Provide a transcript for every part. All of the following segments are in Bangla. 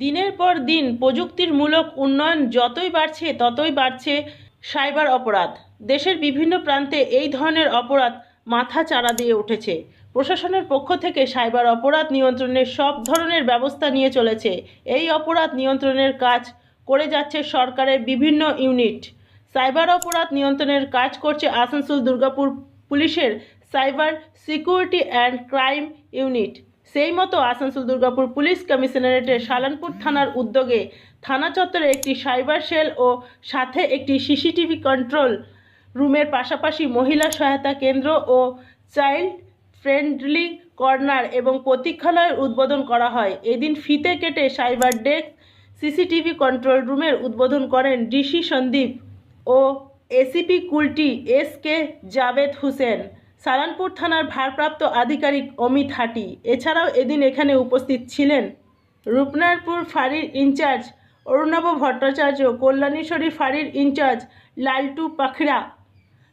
দিনের পর দিন প্রযুক্তির মূলক উন্নয়ন যতই বাড়ছে, ততই বাড়ছে সাইবার অপরাধ। দেশের বিভিন্ন প্রান্তে এই ধরনের অপরাধ মাথা চাড়া দিয়ে উঠেছে। প্রশাসনের পক্ষ থেকে সাইবার অপরাধ নিয়ন্ত্রণের সব ধরনের ব্যবস্থা নিয়ে চলেছে। এই অপরাধ নিয়ন্ত্রণের কাজ করে যাচ্ছে সরকারের বিভিন্ন ইউনিট। সাইবার অপরাধ নিয়ন্ত্রণের কাজ করছে আসানসোল দুর্গাপুর পুলিশের cyber security and crime unit. সেই মতো আসানসোল দুর্গাপুর পুলিশ কমিশনারেটের সালানপুর থানার উদ্যোগে থানা চত্বরে একটি সাইবার সেল ও সাথে একটি সিসিটিভি কন্ট্রোল রুমের পাশাপাশি মহিলা সহায়তা কেন্দ্র ও চাইল্ড ফ্রেন্ডলি কর্নার এবং প্রতীক্ষালয়ের উদ্বোধন করা হয়। এদিন ফিতে কেটে সাইবার ডেস্ক, সিসিটিভি কন্ট্রোল রুমের উদ্বোধন করেন ডিসি সন্দীপ ও ACP Kulti S K Javed Hossain. Salanpur থানার ভারপ্রাপ্ত আধিকারিক অমিত হাটি। এছাড়াও এদিন এখানে উপস্থিত ছিলেন রূপনারপুর ফাঁড়ির ইনচার্জ অরুণাভ ভট্টাচার্য কল্যাণেশ্বরী ফাঁড়ির ইনচার্জ লালটু পাখরা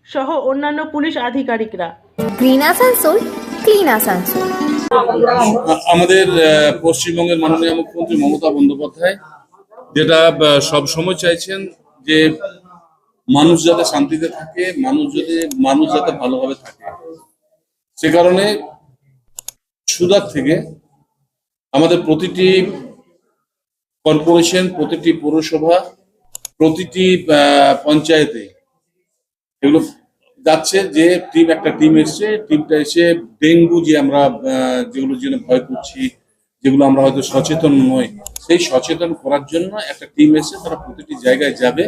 সহ অন্যান্য পুলিশ আধিকারিকরা। Green Asansol clean Asansol. আমাদের পশ্চিমবঙ্গের মাননীয় মুখ্যমন্ত্রী মমতা বন্দ্যোপাধ্যায় যেটা সব সময় চাইছেন যে মানুষ যাতে শান্তিতে থাকে, মানুষ যদি, মানুষ যাতে ভালোভাবে থাকে। সে কারণে সুদার থেকে আমাদের প্রতিটি কর্পোরেশন, প্রতিটি পৌরসভা, প্রতিটি পঞ্চায়েতে এগুলো যাচ্ছে যে টিম একটা টিম এসছে টিমটা এসে ডেঙ্গু যে আমরা যেগুলোর জন্য ভয় করছি, যেগুলো আমরা হয়তো সচেতন নই, সেই সচেতন করার জন্য একটা টিম এসে তারা প্রতিটি জায়গায় যাবে।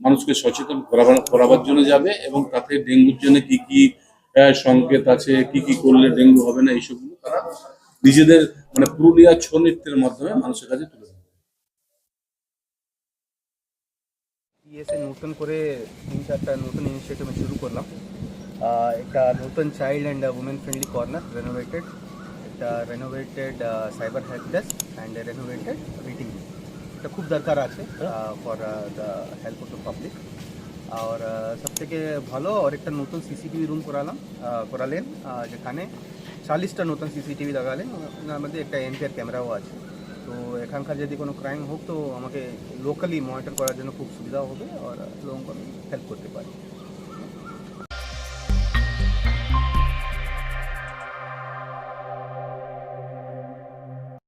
মানুষকে সচেতন করাবার করাবার জন্য যাবে এবং তাতে ডেঙ্গুর জন্য কি কি সংকেত আছে, কি কি করলে ডেঙ্গু হবে না, এইসবগুলো তারা নিজেদের মানে পুরুলিয়া ছৌ নৃত্যের মাধ্যমে মানুষের কাছে তুলে নতুন করে তিন চারটা নতুন ইনিশিয়েটিভ শুরু করলাম। একটা নতুন child and women friendly corner renovated একটা renovated cyber help desk and renovated meeting এটা খুব দরকার আছে for the help of the public আর সবথেকে ভালো আর একটা নতুন সিসিটিভি রুম করালাম করালেন যেখানে চাল্লিশটা নতুন সিসিটিভি লাগালেন ওনার মধ্যে একটা এনপিআর ক্যামেরাও আছে। তো এখানকার যদি কোনো ক্রাইম হোক, তো আমাকে লোকালি মনিটর করার জন্য খুব সুবিধা হবে, আর লোক হেল্প করতে পারি।